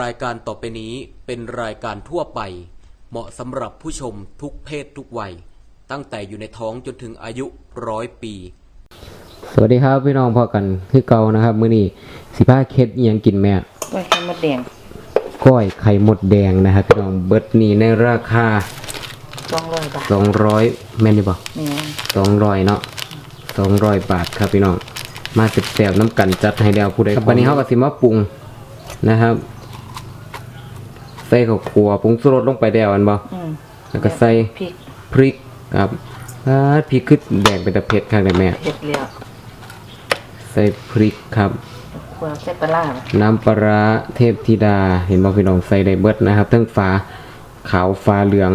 รายการต่อไปนี้เป็นรายการทั่วไป เหมาะสำหรับผู้ชมทุกเพศทุกวัย ตั้งแต่อยู่ในท้องจนถึงอายุร้อยปี สวัสดีครับพี่น้องพอกันคือเก่านะครับ มื้อนี้สิพาเคล็ดอิหยังกินแม่ไว้ให้มดแดงก้อยไข่มดแดงนะครับพี่น้องเบิดนี้ในราคาสองร้อยบาท200แม่นดีบ่นี่200เนาะ200บาทครับพี่น้องมาแซ่บๆน้ำกันจัดให้แล้วผู้ใดครับวันนี้เฮาก็สิมาปรุงนะครับ ใส่ข้าวคั่วปรุงสุรสลงไปแล้วอันบ่อืมแล้วก็ใส่พริกพริกครับอ่าพริกคือแดงเป็นตะเผ็ดครับแม่ เผ็ดแล้วใส่พริกครับควรใส่ปลาร้าไหมน้ำปลาร้าเทพธิดา เห็นบอกพี่น้องใส่ได้เบิดนะครับทั้งฟ้าขาวฟ้าเหลือง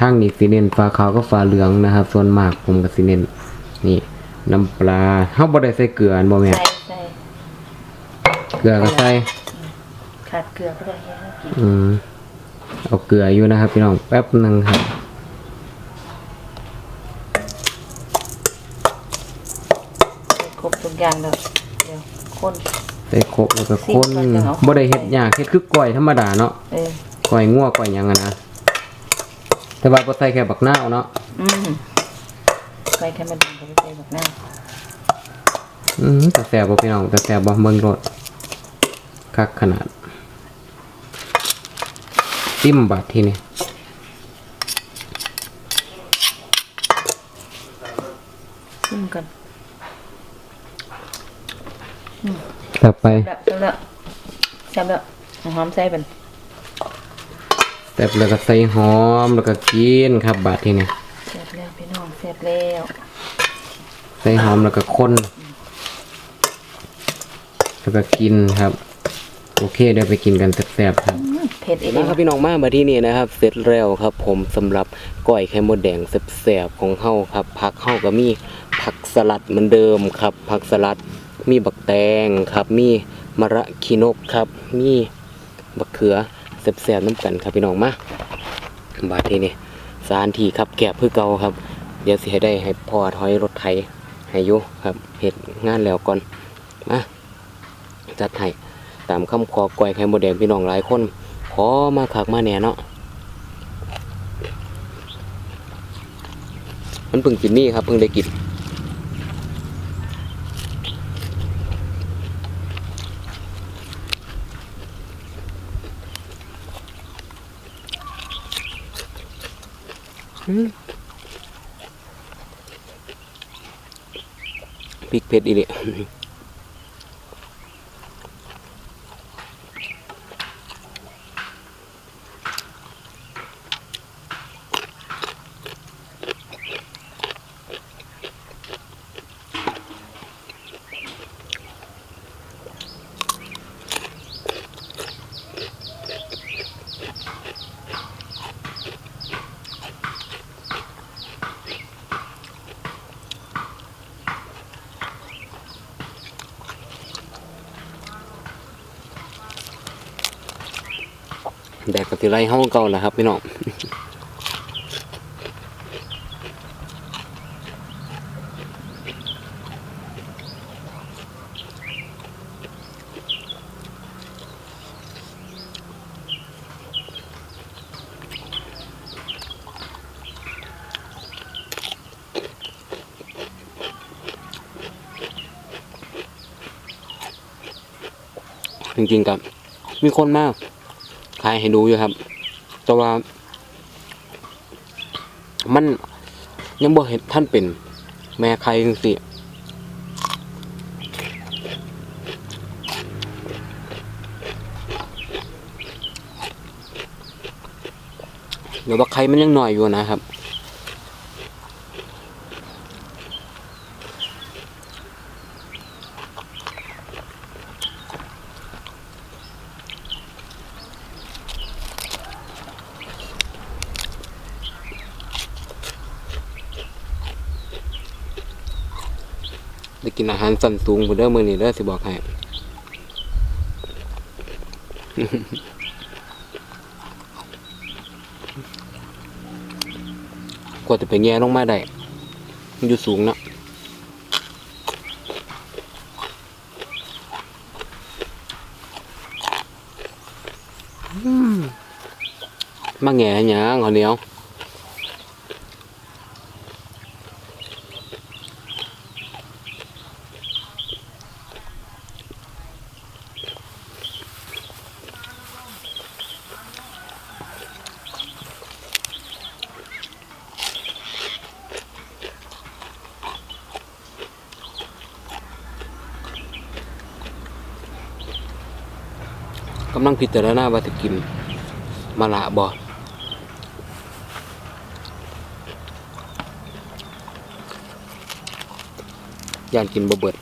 ทั้งนี้สีเน้นฟ้าขาวก็ฟ้าเหลืองนะครับ ส่วนมากผมก็สีเน้นนี่ น้ำปลาเฮาบ่ได้ใส่เกลืออันบ่แม่นใส่ใส่เกลือก็ใส่ขาดเกลือก็ได้ให้กิน อืมเอาเกลืออยู่นะครับพี่น้องแป๊บหนึงครับใส่ครบทุกอย่างแล้วเดี๋ยวคนใส่ครบแล้วก็คนสิบก่อนจะเอาบ่ได้เฮ็ดยากเฮ็ดคือก้อยธรรมดาเนาะเออก้อยงัวก้อยหยังอะนะแต่ว่าบ่ใส่แค่บักนาวเนาะอืมไปแค่มดแดงก็ไปใส่บักหน้าอืมแต่แซ่บบ่พี่น้องแต่แซ่บบ่เบิ่งรสคักขนาด จิ้มบาดทีนี้ชิมกันต่อไปแล้วเสร็จแล้วแซ่บแล้วเอาหอมใส่เป็นแซ่บแล้วก็ใส่หอมแล้วก็กินครับบาดทีนี้แซ่บแล้วพี่น้องแซ่บแล้วใส่หอมแล้วก็คนแล้วก็กินครับ โอเคเดี๋ยวไปกินกันแซ่บๆครับอืมเผ็ดอีกนะแล้วครับพี่น้องมามาที่นี่นะครับ เสร็จแล้วครับ ผมสำหรับก้อยไข่มดแดงแซ่บๆของเฮาครับผักเฮาก็มีผักสลัดเหมือนเดิมครับ ผักสลัดมีบักแตงครับ มีมะระขีนกครับ มีบักเขือแซ่บๆน้ำกันครับพี่น้องมาบาดทีนี้สถานที่ครับแกบเพื่อเก่าครับ เดี๋ยวสิให้ได้ให้พ่อถอยรถไถให้อยู่ครับเฮ็ดงานแล้วก่อนมาจัดให้ตามคำขอก่อยไข่มดแดงพี่น้องหลายคน ขอมาคักมาแหน่เนาะมันเพิ่งกินนี่ครับเพิ่งได้กินพริกเผ็ดอีเลย ที่ไรห้องเก่าแหละครับพี่น้องจริงๆกับมีคนมาก ขายให้ดูอยู่ครับ แต่ว่า มันยังบ่เห็นท่านเป็น แม่ใครจังสิเดี๋ยวว่าใครมันยังหน่อยอยู่นะครับ ได้กินอาหารสันสูงพุ่นเด้อมื้อนี้เด้อสิบอกให้กว่าจะไปแง่ลงมาได้มันอยู่สูงนะมาแง่หยังข้าเนียว กำลังพิจารณาว่าจะกินมะละบอยานกินบะเบิด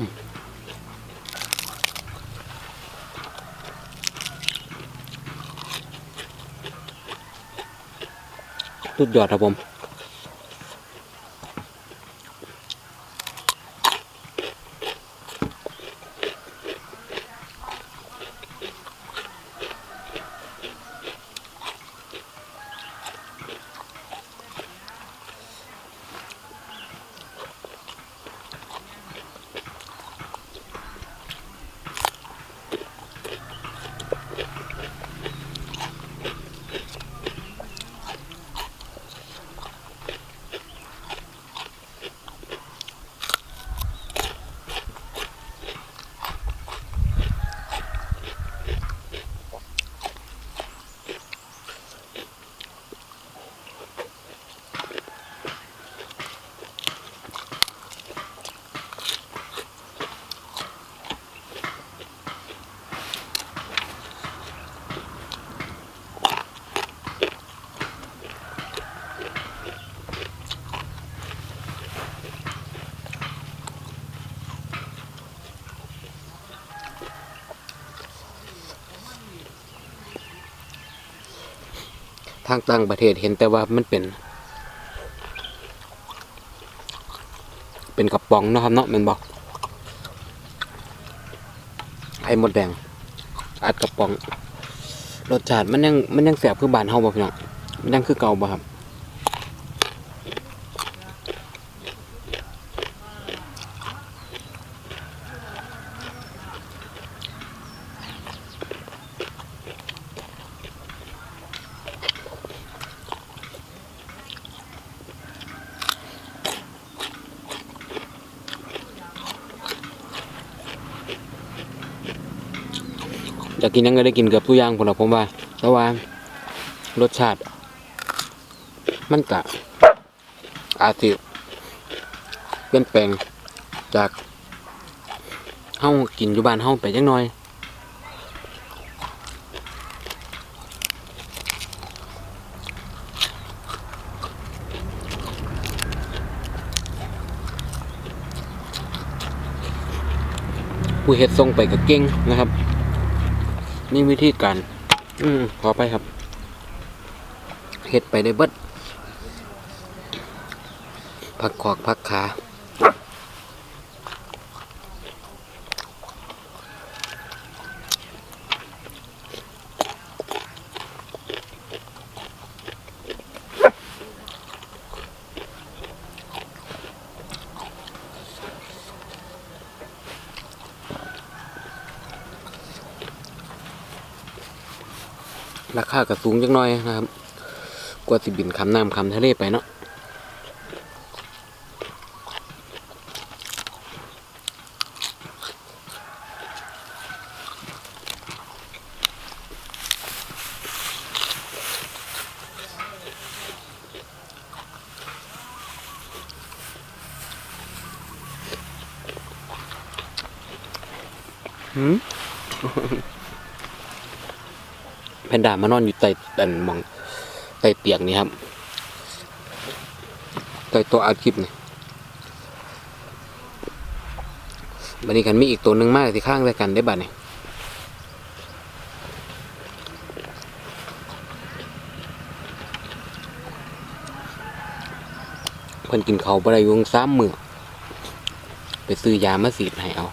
สุดยอดครับผม ทางต่างประเทศเห็นแต่ว่ามันเป็น เป็นกระป๋องนะครับเนาะมันบอกไข่มดแดงอัดกระป๋องรสชาติมันยังมันยังแสบคือบานเฮาบ่พี่น้องมันยังคือเก่าบ่ครับ อยากกินยังก็ได้กินเกือบทุกอย่างผมหรอกผมว่าแต่ว่ารสชาติ มันกะอาจสิเปลี่ยนแปลงจากเฮากินอยู่บ้านเฮาไปจังหน่อยผู้เฮ็ดทรงไปกับเก่งนะครับ นี่วิธีการ อืมขอไปครับเฮ็ดไปได้เบิดพักขอกพักขา ราคาก็สูงจักหน่อยนะครับ กว่าสิบินคำน้ำคำทะเลไปเนาะหืม แพนด้ามานอนอยู่ใต้ตันมองใต้เตียงนี่ครับใต้ต๊ะอัดคลิปนี่บัดนี้กันมีอีกตัวหนึ่งมากที่ข้างด้วยกันได้บัดเนี่เพิ่นกินเขาบ่ได้ยุงซ้ำมือไปซื้อยามาสีดให้เอา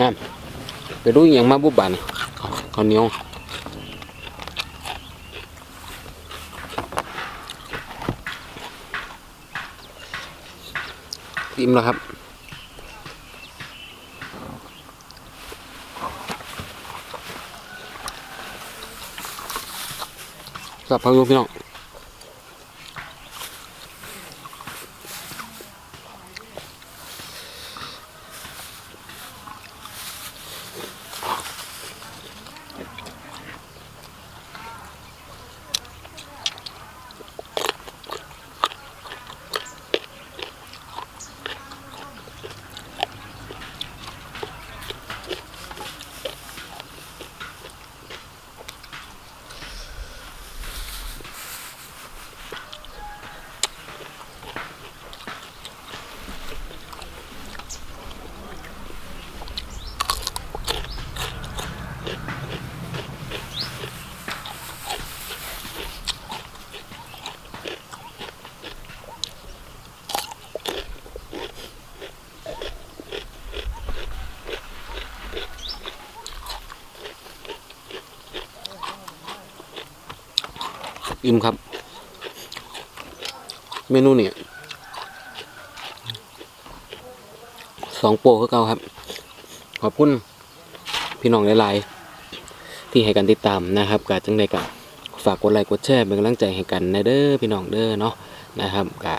นั่นไปดูอย่างมาบุบบานข้าวเหนียวอิ่มแล้วครับกับพังลูพี่น้อง อิ่มครับ เมนูเนี่ยสองโปรคือเก่าครับ ขอบคุณพี่น้องหลายๆที่ให้กันติดตามนะครับกาจังใดกะฝากกดไลค์กดแชร์เป็นกำลังใจให้กันนะเด้อพี่น้องเด้อเนาะนะครับกะ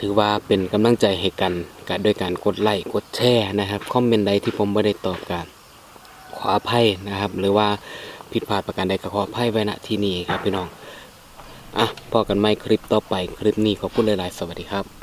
ถือว่าเป็นกำลังใจให้กันกะด้วยการกดไลค์กดแชร์นะครับคอมเมนต์ใดที่ผมไม่ได้ตอบกันขออภัยนะครับ หรือว่า ผิดพลาดประการใดก็ขออภัยไว้ณที่นี้ครับพี่น้องอะพอกันไหมคลิปต่อไปคลิปนี้ขอบคุณหลายๆ สวัสดีครับ